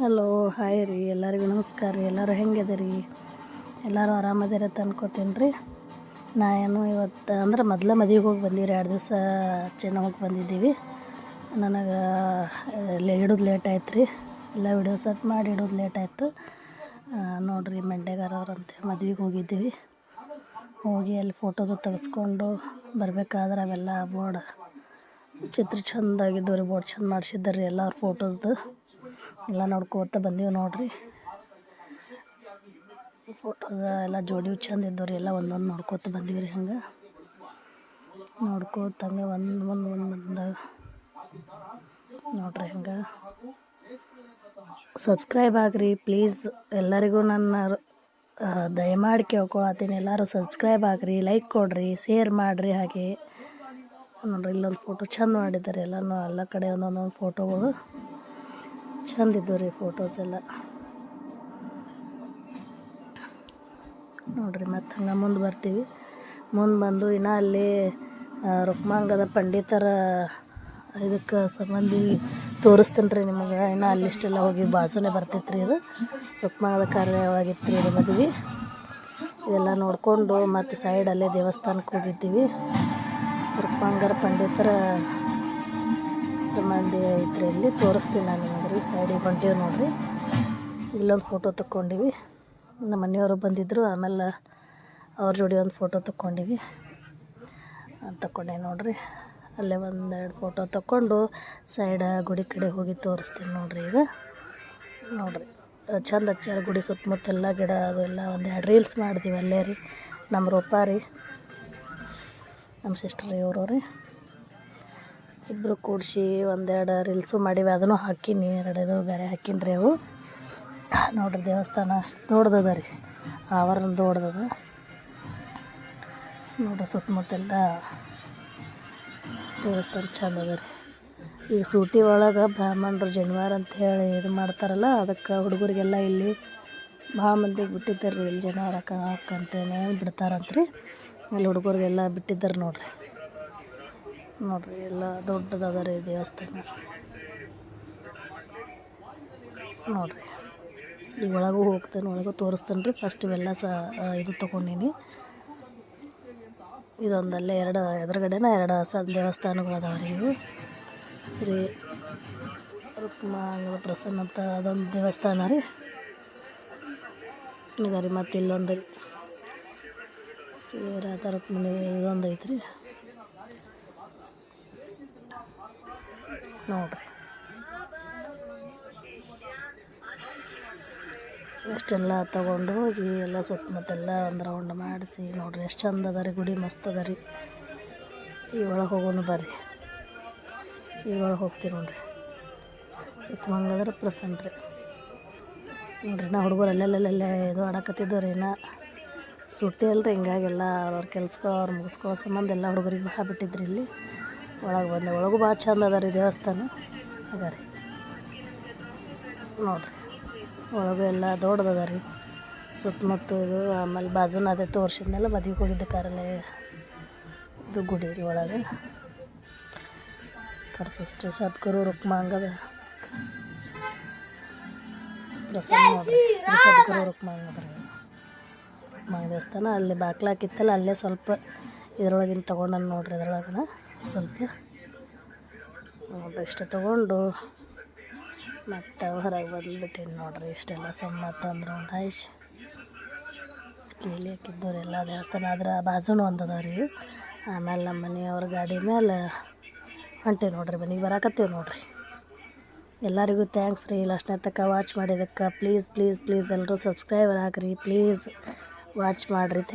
Hello hi ರೀ. ಎಲ್ಲರಿಗೂ ನಮಸ್ಕಾರ ರೀ. ಎಲ್ಲರೂ ಹೆಂಗಿದಿರಿ ಎಲ್ಲರೂ ಆರಾಮದಿರ ಅನ್ಕೋತೀನಿ ರೀ ನಾ ಏನು ಇವತ್ತು ಅಂದ್ರೆ ಮೊದಲ ಮದುವೆಗೆ ಹೋಗಿ ಬಂದೀವಿ ರೀ ಎರಡು ದಿವಸ ಚೆನ್ನಾಗಿ ಬಂದಿದ್ದೀವಿ. ನನಗೆ ಲೇ ಇಡೋದು ಲೇಟ್ ಆಯ್ತು ರೀ. ಎಲ್ಲ ವಿಡಿಯೋ ಸೆಟ್ ಮಾಡಿ ಇಡೋದು ಲೇಟ್ ಆಯಿತು. ನೋಡಿರಿ ಮಂಡ್ಯಗಾರವ್ರಂತೆ ಮದುವೆಗೆ ಹೋಗಿದ್ದೀವಿ. ಹೋಗಿ ಅಲ್ಲಿ ಫೋಟೋದು ತೆಗೆಸ್ಕೊಂಡು ಬರಬೇಕಾದ್ರೆ ಅವೆಲ್ಲ ಬೋರ್ಡ್ ಚಿತ್ರ ಚಂದಾಗಿದ್ದು ರೀ ಬೋರ್ಡ್ ಚಂದ ಮಾಡಿಸಿದ್ದಾರೆ ರೀ ಎಲ್ಲ ಅವ್ರ ಫೋಟೋಸ್ದು ಎಲ್ಲ ನೋಡ್ಕೋತ ಬಂದೀವಿ ನೋಡ್ರಿ. ಫೋಟೋದ ಎಲ್ಲ ಜೋಡಿ ಚಂದ ಇದ್ದವ್ರಿ, ಎಲ್ಲ ಒಂದೊಂದು ನೋಡ್ಕೋತ ಬಂದೀವಿ ರೀ ಹಂಗೆ ನೋಡ್ಕೋತಂಗೆ ಒಂದು ಒಂದು ಒಂದು ಒಂದು ನೋಡ್ರಿ ಹಂಗೆ. ಸಬ್ಸ್ಕ್ರೈಬ್ ಆಗ್ರಿ, ಪ್ಲೀಸ್. ಎಲ್ಲರಿಗೂ ನನ್ನ ದಯಮಾಡಿ ಕೇಳ್ಕೊಳತ್ತೀನಿ. ಎಲ್ಲರೂ ಸಬ್ಸ್ಕ್ರೈಬ್ ಆಗ್ರಿ, ಲೈಕ್ ಕೊಡ್ರಿ, ಶೇರ್ ಮಾಡಿರಿ ಹಾಗೆ. ನೋಡ್ರಿ ಇಲ್ಲೊಂದು ಫೋಟೋ ಚೆಂದ ಮಾಡಿದ್ದಾರೆ ಎಲ್ಲನೂ, ಎಲ್ಲ ಕಡೆ ಒಂದೊಂದೊಂದು ಫೋಟೋಗಳು. ಚಂದ ಇದ್ದವು ರೀ ಫೋಟೋಸ್ ಎಲ್ಲ. ನೋಡ್ರಿ ಮತ್ತೆ ಹಂಗೆ ಮುಂದೆ ಬರ್ತೀವಿ. ಮುಂದೆ ಬಂದು ಇನ್ನೂ ಅಲ್ಲಿ ರುಕ್ಮಾಂಗದ ಪಂಡಿತರ, ಇದಕ್ಕೆ ಸಂಬಂಧಿ ತೋರಿಸ್ತೀನಿ ರೀ ನಿಮಗೆ. ಇನ್ನು ಅಲ್ಲಿಷ್ಟೆಲ್ಲ ಹೋಗಿ ಬಾಸುನೇ ಬರ್ತೈತೆ ರೀ ಇದು. ರುಕ್ಮಾಂಗದ ಕಾರ್ಯವಾಗಿತ್ತು ರೀ ಇದು ಮದ್ವೆ. ಇದೆಲ್ಲ ನೋಡಿಕೊಂಡು ಮತ್ತು ಸೈಡಲ್ಲೇ ದೇವಸ್ಥಾನಕ್ಕೆ ಹೋಗಿದ್ದೀವಿ. ರುಕ್ಮಾಂಗರ ಪಂಡಿತರ ಸಂಬಂಧಿ ಐತ್ರಿ ಇಲ್ಲಿ. ತೋರಿಸ್ತೀನಿ ನಾನು ರೀ ಸೈಡಿಗೆ ಹೊಂಟೀವಿ ನೋಡ್ರಿ. ಇಲ್ಲೊಂದು ಫೋಟೋ ತಕ್ಕೊಂಡಿವಿ. ನಮ್ಮ ಮನೆಯವರು ಬಂದಿದ್ದರು ಆಮೇಲೆ ಅವ್ರ ಜೋಡಿ ಒಂದು ಫೋಟೋ ತಕ್ಕೊಂಡಿವಿ. ತಕ್ಕೊಂಡೆ ನೋಡ್ರಿ. ಅಲ್ಲೇ ಒಂದೆರಡು ಫೋಟೋ ತಕ್ಕೊಂಡು ಸೈಡ ಗುಡಿ ಕಡೆ ಹೋಗಿ ತೋರಿಸ್ತೀನಿ ನೋಡ್ರಿ ಈಗ. ನೋಡ್ರಿ, ಚಂದ ಹಚ್ಚಾರ ಗುಡಿ ಸುತ್ತಮುತ್ತೆಲ್ಲ ಗಿಡ ಅವೆಲ್ಲ ಒಂದೆರಡು ರೀಲ್ಸ್ ಮಾಡಿದೀವಿ ಅಲ್ಲೇ ರೀ ನಮ್ಮ ರೂಪಾರಿ ನಮ್ಮ ಸಿಸ್ಟರ್ ಇವರು ರೀ. ಇಬ್ಬರು ಕೂಡಿಸಿ ಒಂದೆರಡು ರೀಲ್ಸು ಮಾಡಿವೆ. ಅದನ್ನು ಹಾಕೀನಿ ಇದು ಬೇರೆ ಹಾಕೀನಿ ರೀ ಅವು. ನೋಡ್ರಿ ದೇವಸ್ಥಾನ ಅಷ್ಟು ದೊಡ್ಡದದ ರೀ. ಆವರಣ ದೊಡ್ಡದದ. ನೋಡ್ರಿ ಸುತ್ತಮುತ್ತೆಲ್ಲ ದೇವಸ್ಥಾನ ಚಂದ ಅದ ರೀ. ಈಗ ಸೂಟಿ ಒಳಗೆ ಬ್ರಾಹ್ಮಣರು ಜನಿವಾರ ಅಂತ ಹೇಳಿ ಇದು ಮಾಡ್ತಾರಲ್ಲ, ಅದಕ್ಕೆ ಹುಡುಗರಿಗೆಲ್ಲ ಇಲ್ಲಿ ಭಾಳ ಮಂದಿಗೆ ಬಿಟ್ಟಿದ್ದಾರೆ ರೀ ಇಲ್ಲಿ ಜನಿವಾರ ಹಾಕ ಹಾಕಂತೇನೆ ಬಿಡ್ತಾರಂತ್ರಿ. ಇಲ್ಲಿ ಹುಡುಗರಿಗೆಲ್ಲ ಬಿಟ್ಟಿದ್ದಾರೆ ನೋಡ್ರಿ. ನೋಡ್ರಿ, ಎಲ್ಲ ದೊಡ್ಡದಾದ ರೀ ದೇವಸ್ಥಾನ. ನೋಡ್ರಿ ಈಗ ಒಳಗೂ ಹೋಗ್ತೇನೆ, ಒಳಗೂ ತೋರಿಸ್ತೇನೆ ರೀ. ಫಸ್ಟ್ ಇವೆಲ್ಲ ಸ ಇದು ತೊಗೊಂಡೀನಿ. ಇದೊಂದಲ್ಲೇ ಎರಡು, ಎದುರುಗಡೆನ ಎರಡು ಸ ದೇವಸ್ಥಾನಗಳು ಅದಾವೆ ರೀ ಇವು. ಶ್ರೀ ರುಕ್ಮಾಂಗದ ಪ್ರಸನ್ನ ಅಂತ ಅದೊಂದು ದೇವಸ್ಥಾನ ರೀ. ಈಗ ರೀ ಮತ್ತು ಇಲ್ಲೊಂದು ಶ್ರೀ ರಾಧಾ ರುಕ್ಮಿಣಿ ಇದೊಂದು ಐತ್ರಿ. ನೋಡ್ರಿ. ಇಷ್ಟೆಲ್ಲ ತಗೊಂಡು ಹೋಗಿ ಎಲ್ಲ ಸುತ್ತಮುತ್ತೆಲ್ಲ ಒಂದು ರೌಂಡ್ ಮಾಡಿಸಿ ನೋಡ್ರಿ, ಎಷ್ಟು ಚಂದ ಅದ ರೀ, ಗುಡಿ ಮಸ್ತ್ ಅದ ರೀ. ಈ ಒಳಗೆ ಹೋಗೋಣ ಬರ್ರಿ. ಈ ಒಳಗೆ ಹೋಗ್ತೀವಿ ನೋಡ್ರಿ. ಇಟ್ಮಂಗದ್ರೆ ಪ್ರಸನ್ನ ರೀ. ನೋಡ್ರಿ, ನಾ ಹುಡುಗರು ಅಲ್ಲೆಲ್ಲೆಲ್ಲ ಇದು ಆಡಕತ್ತಿದ್ದವು ರೀ ನಾ ಸುಟ್ಟಿ ಅಲ್ರಿ ಹಿಂಗಾಗೆಲ್ಲ ಅವ್ರ ಕೆಲ್ಸಕ್ಕೆ ಅವ್ರು ಮುಗಿಸ್ಕೋ ಸಂಬಂಧ ಎಲ್ಲ ಹುಡುಗರಿಗೆ ಭಾಳ ಬಿಟ್ಟಿದ್ರಿ ಇಲ್ಲಿ. ಒಳಗೆ ಬಂದೆ. ಒಳಗೂ ಭಾಳ ಚಂದ ಅದ ರೀ ದೇವಸ್ಥಾನ. ಅದ ರೀ. ನೋಡ್ರಿ. ಒಳಗೂ ಎಲ್ಲ ದೊಡ್ಡದದ ರೀ. ಸುತ್ತಮುತ್ತ ಇದು ಆಮೇಲೆ ಬಾಜುನ ಅದೇ ತೋರ್ಸಿದ್ಮೇಲೆ ಮದ್ವೆಗೆ ಹೋಗಿದ್ದ ಕಾರಲ್ಲೇ ಇದು ಗುಡಿ ರೀ ಒಳಗೆ. ತೋರಿಸ್ರಿ ಸದ್ಗುರು ರುಕ್ಮಾಂಗದ ಪ್ರಸನ್ನ ನೋಡ್ರಿ. ಶ್ರೀ ಸದ್ಗುರು ರುಕ್ಮಾಂಗದ ರೀ. ರುಕ್ಮಾಂಗ ದೇವಸ್ಥಾನ ಅಲ್ಲಿ ಬಾಕ್ಲಾಕಿತ್ತಲ್ಲ ಅಲ್ಲೇ ಸ್ವಲ್ಪ ಇದ್ರೊಳಗಿನ ತೊಗೊಂಡನ್ ನೋಡ್ರಿ ಅದ್ರೊಳಗನ. ಸ್ವಲ್ಪ ನೋಡಿರಿ ಇಷ್ಟು ತೊಗೊಂಡು ಮತ್ತೆ ಹೊರಗೆ ಬಂದುಬಿಟ್ಟೀನಿ ನೋಡ್ರಿ ಇಷ್ಟೆಲ್ಲ ಸಮ್ಮತ್ತ ಅಂದ್ರೆ ಒಂದು ಹಾಯ್ಸಿ ಕೇಳಿ ಹಾಕಿದ್ದವ್ರು ಎಲ್ಲ ದೇವಸ್ಥಾನ ಆದ್ರೆ ಬಾಜುನು ಒಂದು ಅದಾವ ರೀ. ಆಮೇಲೆ ನಮ್ಮ ಮನೆಯವ್ರ ಗಾಡಿ ಮೇಲೆ ಹೊಂಟೀವಿ ನೋಡ್ರಿ ಮನೆಗೆ ಬರಾಕತ್ತೀವಿ ನೋಡ್ರಿ. ಎಲ್ಲರಿಗೂ ಥ್ಯಾಂಕ್ಸ್ ರೀ ಲಾಸ್ಟ್ನೇ ತಕ್ಕ ವಾಚ್ ಮಾಡಿದ್ದಕ್ಕೆ. ಪ್ಲೀಸ್ ಪ್ಲೀಸ್ ಪ್ಲೀಸ್ ಎಲ್ಲರೂ ಸಬ್ಸ್ಕ್ರೈಬರ್ ಹಾಕ್ರಿ. ಪ್ಲೀಸ್ ವಾಚ್ ಮಾಡಿರಿ. ಥ್ಯಾಂಕ್